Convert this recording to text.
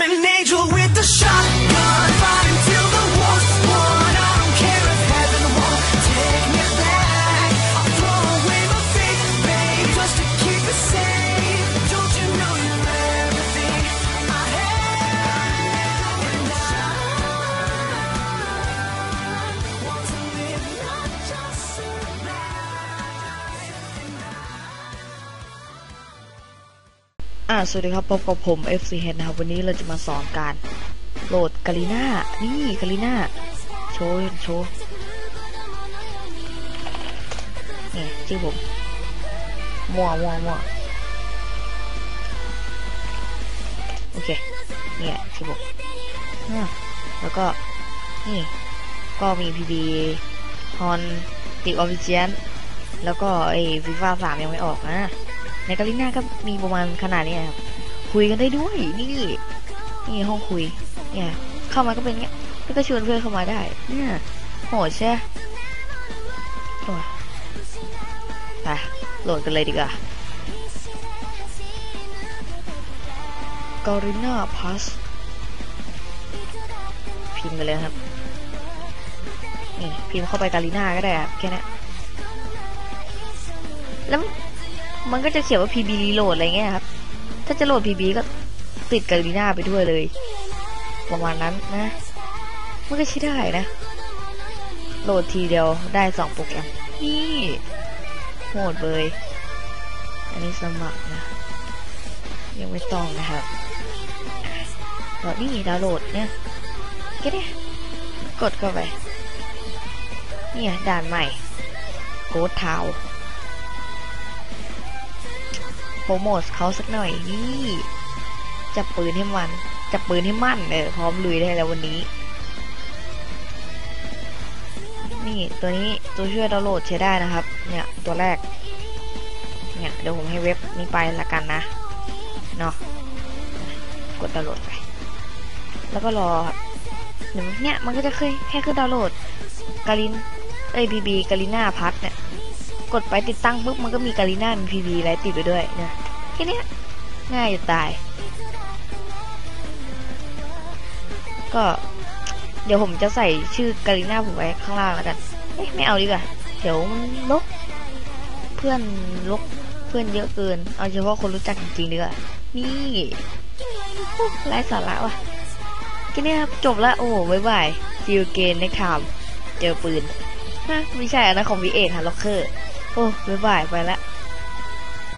I'm an angel with a shotgun, อ่าสวัสดีครับพบกับผม FC Head นะครับ วันนี้เราจะมาสอนการโหลดกาลิน่า นี่กาลิน่า โชว์โชว์นี่ชื่อผมมัวมัวมัวโอเค เนี่ยชื่อผมแล้วก็ นี่ ก็มี PB ฮอนติออฟฟิเชียนแล้วก็ไอ้ฟีฟ่าสามยังไม่ออกนะ ในกาลิน่าก็มีประมาณขนาดนี้ครับคุยกันได้ด้วย นี่นี่ห้องคุย เนี่ย เข้ามาก็เป็นเงี้ยแล้วก็ชวนเพื่อนเข้ามาได้ เนี่ยโหดใช่ไหมโอ้ยไปโหลดกันเลยดีกว่ากาลิน่าพัสพิมพ์ไปเลยครับ นี่ พิมพ์เข้าไปกาลิน่าก็ได้ครับแค่นี้แล้ว มันก็จะเขียนว่า PB reload อะไรเงี้ยครับ ถ้าจะโหลด PB ก็ติดกาลิน่าไปด้วยเลย ประมาณนั้นนะ มันก็ใช้ได้นะ โหลดทีเดียวได้สองโปรแกรม นี่โหดเบยอันนี้สมัครนะ ยังไม่ต้องนะครับแล้วนี่ดาวน์โหลดเนี่ยแค่นี้กดเข้าไป เนี่ยด่านใหม่ โกดทาวโปรโมทเขาสักหน่อยนี่จับปืนให้มันจับปืนให้มั่นเออพร้อมลุยได้แล้ววันนี้ นี่ตัวนี้ตัวช่วยดาวน์โหลดใช้ได้นะครับ เนี่ยตัวแรก เนี่ยเดี๋ยวผมให้เว็บนี้ไปละกันนะเนาะกดดาวน์โหลดไป แล้วก็รอเดี๋ยวเนี่ยมันก็จะเคยแค่ขึ้นดาวน์โหลดกาลินเอ้ยบีบีกาลิน่าพัทเนี่ยกดไปติดตั้งปุ๊บมันก็มีกาลิน่ามีพีบีอะไรติดไปด้วยเนะ แค่เนี้ยง่ายจะตาย ก็ เดี๋ยวผมจะใส่ชื่อกาลิน่าผมไว้ข้างล่างแล้วกันเอ๊ะไม่เอาดีกว่าเดี๋ยวมันลกเพื่อนลกเพื่อนเยอะเกิน เอาเฉพาะคนรู้จักจริงๆดีกว่านี่ไร้สาระว่ะแค่นี้ครับจบแล้วโอ้บายบายซีลเกนในคามเจอปืนฮะไม่ใช่อันนะของวีเอ็ดฮะล็อกเคอร์โอ้บายบายไปละ